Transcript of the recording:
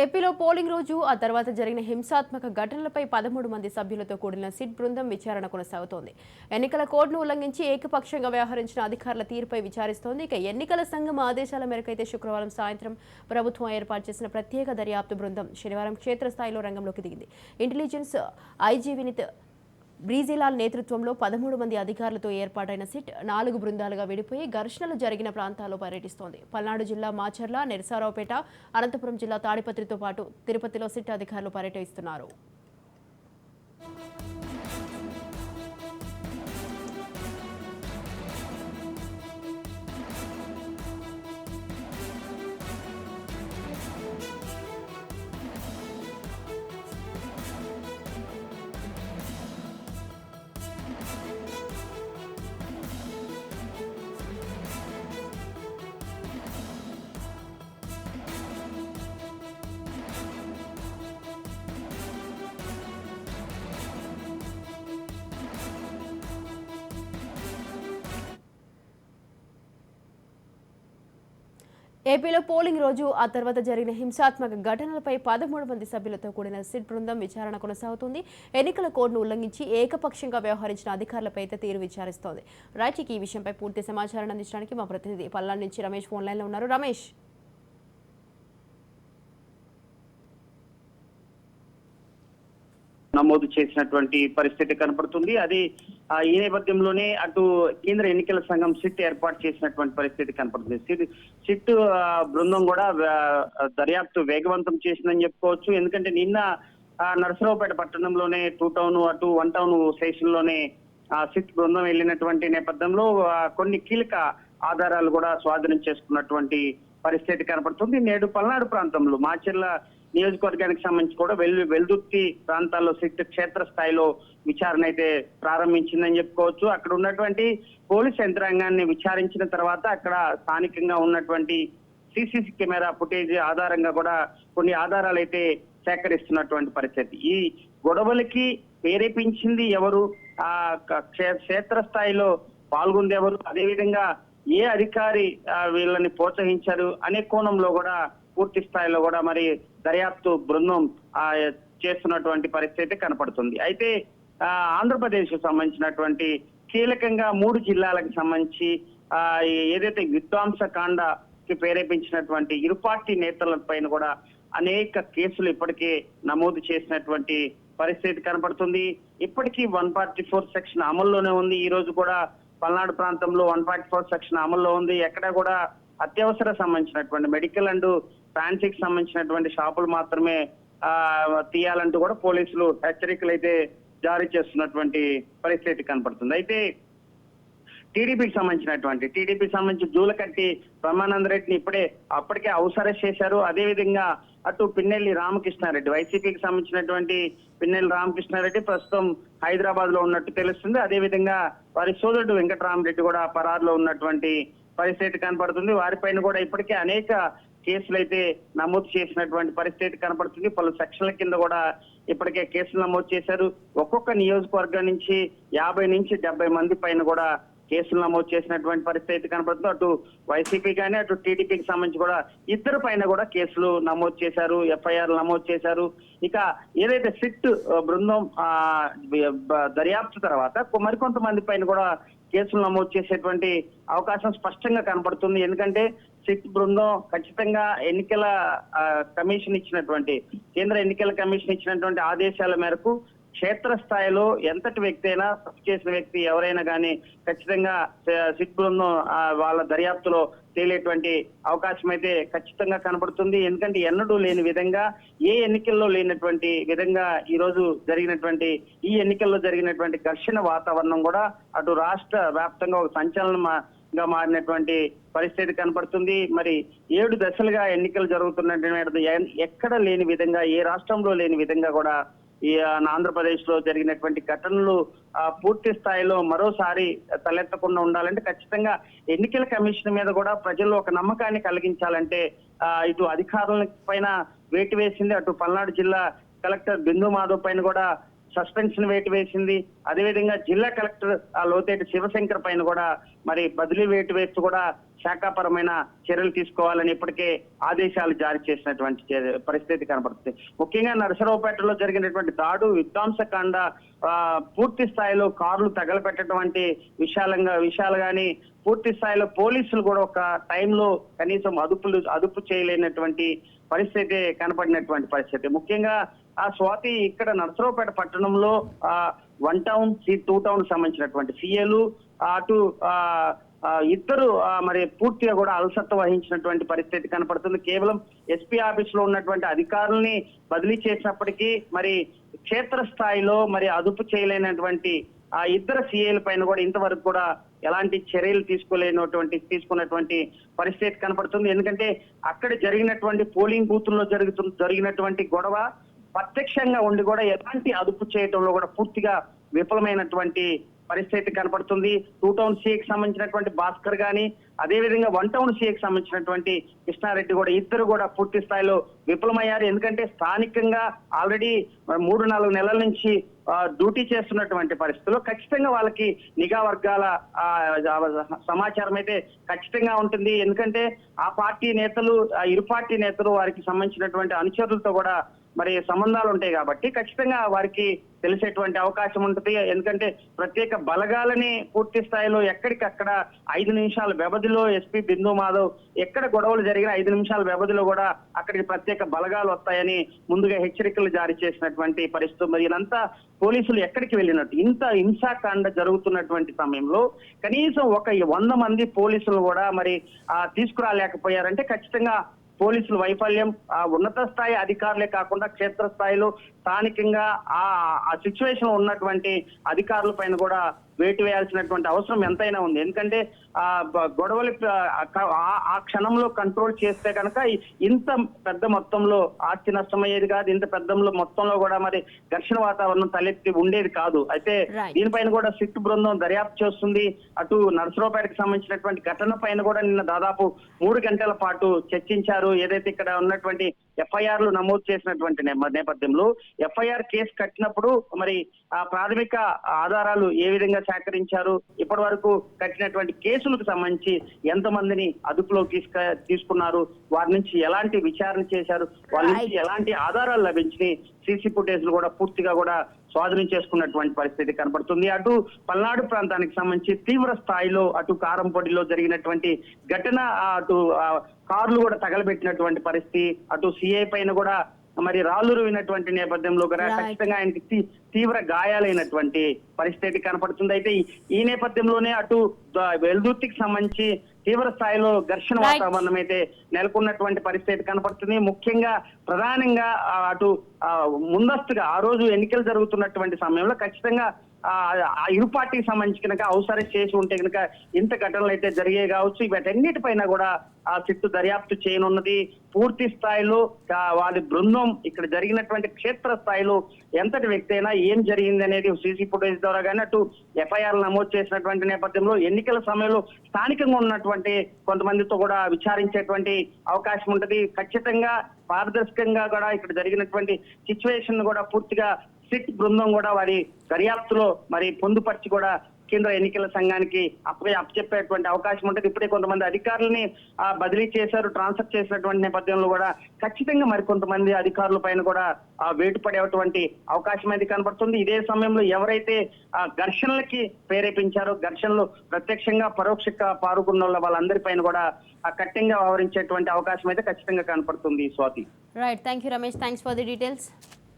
ఏపీలో పోలింగ్ రోజు ఆ తర్వాత జరిగిన హింసాత్మక ఘటనలపై పదమూడు మంది సభ్యులతో కూడిన సిట్ బృందం విచారణ కొనసాగుతోంది. ఎన్నికల కోడ్ను ఉల్లంఘించి ఏకపక్షంగా వ్యవహరించిన అధికారుల తీరుపై విచారిస్తోంది. ఇక ఎన్నికల సంఘం ఆదేశాల మేరకైతే శుక్రవారం సాయంత్రం ప్రభుత్వం ఏర్పాటు చేసిన ప్రత్యేక దర్యాప్తు బృందం శనివారం క్షేత్రస్థాయిలో రంగంలోకి దిగింది. ఇంటెలిజెన్స్ ఐజీ వినిత్ బ్రీజిలాల్ నేతృత్వంలో పదమూడు మంది అధికారులతో ఏర్పాటైన సిట్ నాలుగు బృందాలుగా విడిపోయి ఘర్షణలు జరిగిన ప్రాంతాల్లో పర్యటిస్తోంది. పల్నాడు జిల్లా మాచర్ల నెరసారావుపేట అనంతపురం జిల్లా తాడిపత్రితో పాటు తిరుపతిలో సిట్ అధికారులు పర్యటిస్తున్నారు. ఏపీలో పోలింగ్ రోజు ఆ తర్వాత జరిగిన హింసాత్మక ఘటనలపై పదమూడు మంది సభ్యులతో కూడిన సిట్ బృందం విచారణ కొనసాగుతుంది. ఎన్నికల కోడ్ను ఉల్లంఘించి ఏకపక్షంగా వ్యవహరించిన అధికారులపై అయితే తీరు విచారిస్తోంది. రైట్ ఈ విషయంపై పూర్తి సమాచారాన్ని అందించడానికి మా ప్రతినిధి పల్నాడు నుంచి రమేష్ ఫోన్ లైన్లో ఉన్నారు. రమేష్. నమోదు చేసినటువంటి పరిస్థితి కనపడుతుంది. అది ఆ, ఈ నేపథ్యంలోనే అటు కేంద్ర ఎన్నికల సంఘం సిట్ ఏర్పాటు చేసినటువంటి పరిస్థితి కనపడుతుంది. సిట్ సిట్ బృందం కూడా దర్యాప్తు వేగవంతం చేసిందని చెప్పుకోవచ్చు. ఎందుకంటే నిన్న ఆ, నరసరావుపేట పట్టణంలోనే టూ టౌన్ అటు వన్ టౌన్ స్టేషన్లోనే సిట్ బృందం వెళ్ళినటువంటి నేపథ్యంలో కొన్ని కీలక ఆధారాలు కూడా స్వాధీనం చేసుకున్నటువంటి పరిస్థితి కనపడుతుంది. నేడు పల్నాడు ప్రాంతంలో మాచెర్ల నియోజకవర్గానికి సంబంధించి కూడా వెల్ వెల్దుర్తి ప్రాంతాల్లో సిట్ క్షేత్ర స్థాయిలో విచారణ అయితే ప్రారంభించిందని చెప్పుకోవచ్చు. అక్కడ ఉన్నటువంటి పోలీస్ యంత్రాంగాన్ని విచారించిన తర్వాత అక్కడ స్థానికంగా ఉన్నటువంటి సీసీసీ కెమెరా ఫుటేజ్ ఆధారంగా కూడా కొన్ని ఆధారాలు అయితే సేకరిస్తున్నటువంటి పరిస్థితి. ఈ గొడవలకి ప్రేరేపించింది ఎవరు? ఆ క- క్షే- క్షేత్ర స్థాయిలో పాల్గొంది ఎవరు అదేవిధంగా ఏ అధికారి వీళ్ళని ప్రోత్సహించారు? అనే కోణంలో కూడా పూర్తి స్థాయిలో కూడా మరి దర్యాప్తు బృందం చేస్తున్నటువంటి పరిస్థితి కనపడుతుంది. అయితే ఆ, ఆంధ్రప్రదేశ్ సంబంధించినటువంటి కీలకంగా మూడు జిల్లాలకు సంబంధించి ఆ, ఏదైతే విధ్వంస కాండకి ప్రేరేపించినటువంటి ఇరు పార్టీ నేతల పైన కూడా అనేక కేసులు ఇప్పటికే నమోదు చేసినటువంటి పరిస్థితి కనపడుతుంది. ఇప్పటికీ వన్ ఫార్టీ ఫోర్ సెక్షన్ అమల్లోనే ఉంది. ఈ రోజు కూడా పల్నాడు ప్రాంతంలో వన్ ఫార్టీ ఫోర్ సెక్షన్ అమల్లో ఉంది. ఎక్కడ కూడా అత్యవసర సంబంధించినటువంటి మెడికల్ అండ్ ఫ్యాన్సీకి సంబంధించినటువంటి షాపులు మాత్రమే తీయాలంటూ కూడా పోలీసులు హెచ్చరికలు అయితే జారీ చేస్తున్నటువంటి పరిస్థితి కనపడుతుంది. అయితే టీడీపీకి సంబంధించినటువంటి టీడీపీకి సంబంధించి జూలకట్టి బ్రహ్మానంద రెడ్డిని ఇప్పుడే అప్పటికే అవసరం చేశారు. అదే విధంగా అటు పిన్నెల్లి రామకృష్ణారెడ్డి వైసీపీకి సంబంధించినటువంటి పిన్నెల్లి రామకృష్ణారెడ్డి ప్రస్తుతం హైదరాబాద్లో ఉన్నట్టు తెలుస్తుంది. అదే విధంగా వారి సోదరుడు వెంకటరామరెడ్డి కూడా పరారులో ఉన్నటువంటి పరిస్థితి కనపడుతుంది. వారిపైన కూడా ఇప్పటికే అనేక కేసులు అయితే నమోదు చేసినటువంటి పరిస్థితి కనపడుతుంది. పలు సెక్షన్ల కింద కూడా ఇప్పటికే కేసులు నమోదు చేశారు. ఒక్కొక్క నియోజకవర్గం నుంచి యాభై నుంచి డెబ్బై మంది పైన కూడా కేసులు నమోదు చేసినటువంటి పరిస్థితి కనపడుతుంది. అటు వైసీపీ కానీ అటు టీడీపీకి సంబంధించి కూడా ఇద్దరు పైన కూడా కేసులు నమోదు చేశారు. ఎఫ్ఐఆర్ నమోదు చేశారు. ఇక ఏదైతే సిట్ బృందం దర్యాప్తు తర్వాత మరికొంతమంది పైన కూడా కేసులు నమోదు చేసేటువంటి అవకాశం స్పష్టంగా కనపడుతుంది. ఎందుకంటే సిట్ బృందం ఖచ్చితంగా ఎన్నికల కమిషన్ ఇచ్చినటువంటి కేంద్ర ఎన్నికల కమిషన్ ఇచ్చినటువంటి ఆదేశాల మేరకు క్షేత్ర స్థాయిలో ఎంతటి వ్యక్తి అయినా తప్పు చేసిన వ్యక్తి ఎవరైనా కానీ ఖచ్చితంగా సిట్ బృందం వాళ్ళ దర్యాప్తులో తేలేటువంటి అవకాశం అయితే ఖచ్చితంగా కనపడుతుంది. ఎందుకంటే ఎన్నడూ లేని విధంగా ఏ ఎన్నికల్లో లేనటువంటి విధంగా ఈ రోజు జరిగినటువంటి ఈ ఎన్నికల్లో జరిగినటువంటి ఘర్షణ వాతావరణం కూడా అటు రాష్ట్ర వ్యాప్తంగా ఒక సంచలనం గా మారినటువంటి పరిస్థితి కనపడుతుంది. మరి ఏడు దశలుగా ఎన్నికలు జరుగుతున్నటువంటి ఎక్కడ లేని విధంగా ఏ రాష్ట్రంలో లేని విధంగా కూడా ఈ ఆంధ్రప్రదేశ్లో జరిగినటువంటి ఘటనలు పూర్తి స్థాయిలో మరోసారి తలెత్తకుండా ఉండాలంటే ఖచ్చితంగా ఎన్నికల కమిషన్ మీద కూడా ప్రజల్లో ఒక నమ్మకాన్ని కలిగించాలంటే ఆ, ఇటు అధికారుల పైన వేటు వేసింది అటు పల్నాడు జిల్లా కలెక్టర్ బిందు మాధవ్ పైన కూడా సస్పెన్షన్ వేటు వేసింది. అదేవిధంగా జిల్లా కలెక్టర్ ఆ లోతేటి శివశంకర్ పైన కూడా మరి బదిలీ వేటు వేస్తూ కూడా శాఖాపరమైన చర్యలు తీసుకోవాలని ఇప్పటికే ఆదేశాలు జారీ చేసినటువంటి చే- పరిస్థితి కనబడుతుంది. ముఖ్యంగా నరసరావుపేటలో జరిగినటువంటి దాడు విధ్వంసకాండ పూర్తి స్థాయిలో కార్లు తగలపెట్టడం వంటి విశాలంగా విషయాలు కానీ పూర్తి స్థాయిలో పోలీసులు కూడా ఒక టైంలో కనీసం అదుపులు అదుపు చేయలేనటువంటి పరిస్థితి కనపడినటువంటి పరిస్థితి. ముఖ్యంగా ఆ స్వాతి ఇక్కడ నర్సరావుపేట పట్టణంలో ఆ one town C two town సంబంధించినటువంటి సీఏలు అటు ఆ ఇద్దరు ఆ, మరి పూర్తిగా కూడా అలసత్వ వహించినటువంటి పరిస్థితి కనపడుతుంది. కేవలం ఎస్పీ ఆఫీస్లో ఉన్నటువంటి అధికారుల్ని బదిలీ చేసినప్పటికీ మరి క్షేత్ర స్థాయిలో మరి అదుపు చేయలేనటువంటి ఆ ఇద్దరు సీఏల పైన కూడా ఇంతవరకు కూడా ఎలాంటి చర్యలు తీసుకోలేనటువంటి తీసుకున్నటువంటి పరిస్థితి కనపడుతుంది. ఎందుకంటే అక్కడ జరిగినటువంటి పోలింగ్ బూతుల్లో జరుగుతు జరిగినటువంటి గొడవ ప్రత్యక్షంగా ఉండి కూడా ఎలాంటి అదుపు చేయడంలో కూడా పూర్తిగా విఫలమైనటువంటి పరిస్థితి కనపడుతుంది. టూ టౌన్ సీఏకి సంబంధించినటువంటి భాస్కర్ గాని అదేవిధంగా వన్ టౌన్ సీఏకి సంబంధించినటువంటి కృష్ణారెడ్డి కూడా ఇద్దరు కూడా పూర్తి స్థాయిలో విఫలమయ్యారు. ఎందుకంటే స్థానికంగా ఆల్రెడీ మూడు నాలుగు నెలల నుంచి డ్యూటీ చేస్తున్నటువంటి పరిస్థితుల్లో ఖచ్చితంగా వాళ్ళకి నిఘా వర్గాల సమాచారం అయితే ఖచ్చితంగా ఉంటుంది. ఎందుకంటే ఆ పార్టీ నేతలు ఇరు పార్టీ నేతలు వారికి సంబంధించినటువంటి అనుచరులతో కూడా మరి సంబంధాలు ఉంటాయి కాబట్టి ఖచ్చితంగా వారికి తెలిసేటువంటి అవకాశం ఉంటుంది. ఎందుకంటే ప్రత్యేక బలగాలని పూర్తి స్థాయిలో ఎక్కడికక్కడ ఐదు నిమిషాల వ్యవధిలో ఎస్పీ బిందు మాధవ్ ఎక్కడ గొడవలు జరిగిన ఐదు నిమిషాల వ్యవధిలో కూడా అక్కడికి ప్రత్యేక బలగాలు వస్తాయని ముందుగా హెచ్చరికలు జారీ చేసినటువంటి పరిస్థితి మరి ఇదంతా పోలీసులు ఎక్కడికి వెళ్ళినట్టు ఇంత హింసాకాండ జరుగుతున్నటువంటి సమయంలో కనీసం ఒక వంద మంది పోలీసులు కూడా మరి ఆ, తీసుకురాలేకపోయారంటే ఖచ్చితంగా పోలీసుల వైఫల్యం ఆ ఉన్నత స్థాయి అధికారులే కాకుండా క్షేత్ర స్థాయిలో స్థానికంగా ఆ ఆ సిచ్యువేషన్ ఉన్నటువంటి అధికారుల పైన కూడా వేటు వేయాల్సినటువంటి అవసరం ఎంతైనా ఉంది. ఎందుకంటే ఆ గొడవలు ఆ క్షణంలో కంట్రోల్ చేస్తే కనుక ఇంత పెద్ద మొత్తంలో ఆస్తి నష్టమయ్యేది కాదు. ఇంత పెద్ద మొత్తంలో కూడా మరి ఘర్షణ వాతావరణం తలెత్తి ఉండేది కాదు. అయితే. దీనిపైన కూడా సిట్ బృందం దర్యాప్తు చేస్తుంది. అటు నరసరావుపేటకు సంబంధించినటువంటి ఘటన పైన కూడా నిన్న దాదాపు మూడు గంటల పాటు చర్చించారు. ఏదైతే ఇక్కడ ఉన్నటువంటి ఎఫ్ఐఆర్లు నమోదు చేసినటువంటి నేప- నేపథ్యంలో ఎఫ్ఐఆర్ కేసు కట్టినప్పుడు మరి ఆ ప్రాథమిక ఆధారాలు ఏ విధంగా సేకరించారు? ఇప్పటి వరకు కట్టినటువంటి కేసులకు సంబంధించి ఎంతమందిని అదుపులోకి తీసుక తీసుకున్నారు? వారి నుంచి ఎలాంటి విచారణ చేశారు? వాళ్ళ నుంచి ఎలాంటి ఆధారాలు లభించినాయి? సీసీ ఫుటేజ్ కూడా పూర్తిగా కూడా స్వాధీనం చేసుకున్నటువంటి పరిస్థితి కనబడుతుంది అటు పల్నాడు ప్రాంతానికి సంబంధించి తీవ్ర స్థాయిలో అటు కారంపొడిలో జరిగినటువంటి ఘటన అటు కార్లు కూడా తగలబెట్టినటువంటి పరిస్థితి అటు సిఐ పైన కూడా మరి రాళ్ళు రువినటువంటి నేపథ్యంలో కూడా. ఖచ్చితంగా ఆయనకి తీవ్ర గాయాలైనటువంటి పరిస్థితి కనపడుతుంది అయితే ఈ- నేపథ్యంలోనే అటు వెల్దుర్తికి సంబంధించి తీవ్ర స్థాయిలో ఘర్షణ. వాతావరణం అయితే నెలకొన్నటువంటి పరిస్థితి కనపడుతుంది ముఖ్యంగా ప్రధానంగా అటు ముందస్తుగా ఆ రోజు ఎన్నికలు జరుగుతున్నటువంటి సమయంలో ఖచ్చితంగా ఆ ఇరు పార్టీకి సంబంధించి కనుక అవసరం చేసి ఉంటే కనుక ఇంత ఘటనలు అయితే జరిగే కావచ్చు వీటన్నిటిపైన కూడా ఆ చిట్టు దర్యాప్తు చేయనున్నది. పూర్తి స్థాయిలో వారి బృందం ఇక్కడ జరిగినటువంటి క్షేత్ర స్థాయిలో ఎంతటి వ్యక్తి అయినా ఏం జరిగింది అనేది సీసీ ఫుటేజ్ ద్వారా కానీ అటు ఎఫ్ఐఆర్ నమోదు చేసినటువంటి నేపథ్యంలో ఎన్నికల సమయంలో స్థానికంగా ఉన్నటువంటి కొంతమందితో కూడా విచారించేటువంటి అవకాశం ఉంటది. ఖచ్చితంగా పారదర్శకంగా కూడా ఇక్కడ జరిగినటువంటి సిచ్యువేషన్ కూడా పూర్తిగా సిట్ బృందం కూడా వారి దర్యాప్తులో మరి పొందుపరిచి కూడా కేంద్ర ఎన్నికల సంఘానికి అప్పగే అప్పచెప్పేటువంటి అవకాశం ఉంటుంది. ఇప్పుడే కొంతమంది అధికారులని బదిలీ చేశారు ట్రాన్స్ఫర్ చేసినటువంటి నేపథ్యంలో కూడా ఖచ్చితంగా మరి కొంతమంది అధికారుల పైన కూడా ఆ, వేటు పడేటువంటి అవకాశం అయితే కనబడుతుంది. ఇదే సమయంలో ఎవరైతే ఆ ఘర్షణలకి ప్రేరేపించారో ఘర్షణలు ప్రత్యక్షంగా పరోక్షంగా పాల్గొన్న వాళ్ళందరి పైన కూడా ఆ, కఠినంగా వ్యవహరించేటువంటి అవకాశం అయితే ఖచ్చితంగా కనపడుతుంది Swathi. Right thank you Ramesh thanks for the details